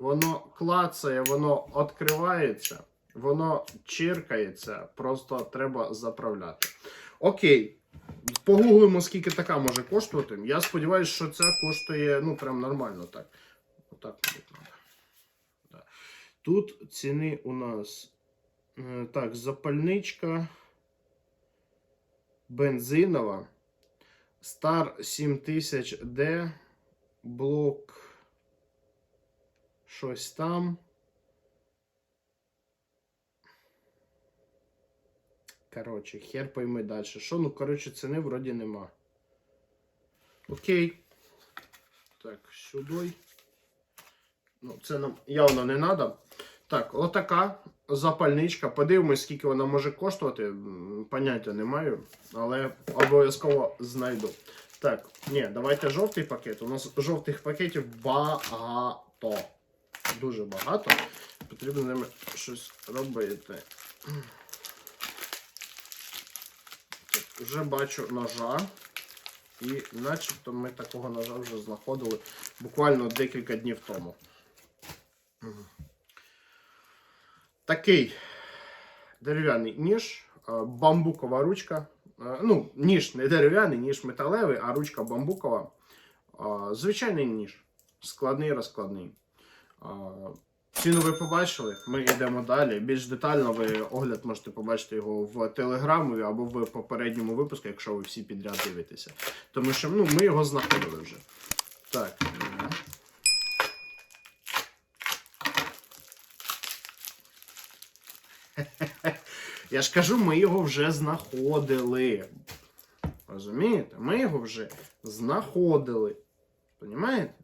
воно клацає, воно відкривається, воно чиркається, просто треба заправляти. Окей. Погуглимо, скільки така може коштувати. Я сподіваюся, що це коштує ну, прям нормально так. Отак, треба. Тут ціни у нас е, так, запальничка бензинова. Star 7000D. Блок. Щось там. Коротше, хер пойми далі. Що, ну, коротше, ціни вроді нема. Окей. Так, сюди. Ну, це нам явно не треба. Так, отака запальничка. Подивимось, скільки вона може коштувати. Поняття не маю, але обов'язково знайду. Так, ні, давайте жовтий пакет. У нас жовтих пакетів багато. Дуже багато. Потрібно з ними щось робити. Так, вже бачу ножа. І начебто ми такого ножа вже знаходили буквально декілька днів тому. Такий дерев'яний ніж, е, бамбукова ручка. Е, Ну, ніж не дерев'яний, ніж металевий, а ручка бамбукова. Е, Звичайний ніж. Складний, розкладний. Ціну ви побачили, ми йдемо далі. Більш детально ви огляд можете побачити його в телеграмі або в попередньому випуску, якщо ви всі підряд дивитеся. Тому що ну, ми його знаходили вже. Так. Я ж кажу, ми його вже знаходили. Розумієте? Ми його вже знаходили. Понімаєте?